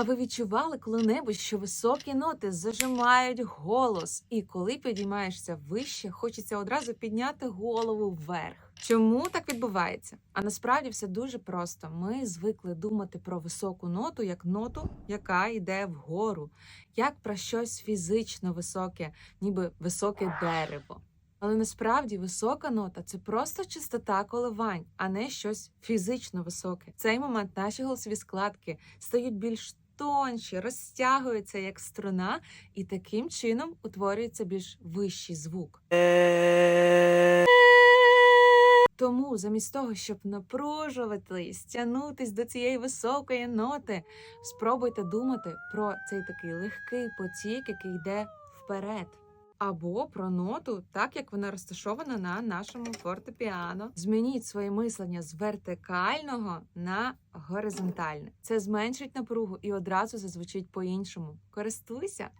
А ви відчували коли-небудь, що високі ноти зажимають голос, і коли підіймаєшся вище, хочеться одразу підняти голову вверх. Чому так відбувається? А насправді все дуже просто. Ми звикли думати про високу ноту як ноту, яка йде вгору, як про щось фізично високе, ніби високе дерево. Але насправді висока нота це просто частота коливань, а не щось фізично високе. В цей момент наші голосові складки стають більш тонші, розтягуються як струна, і таким чином утворюється більш вищий звук. Тому замість того, щоб напружуватись, тягнутись до цієї високої ноти, спробуйте думати про цей такий легкий потік, який йде вперед. Або про ноту, так як вона розташована на нашому фортепіано. Змініть своє мислення з вертикального на горизонтальне. Це зменшить напругу і одразу зазвучить по-іншому. Користуйся!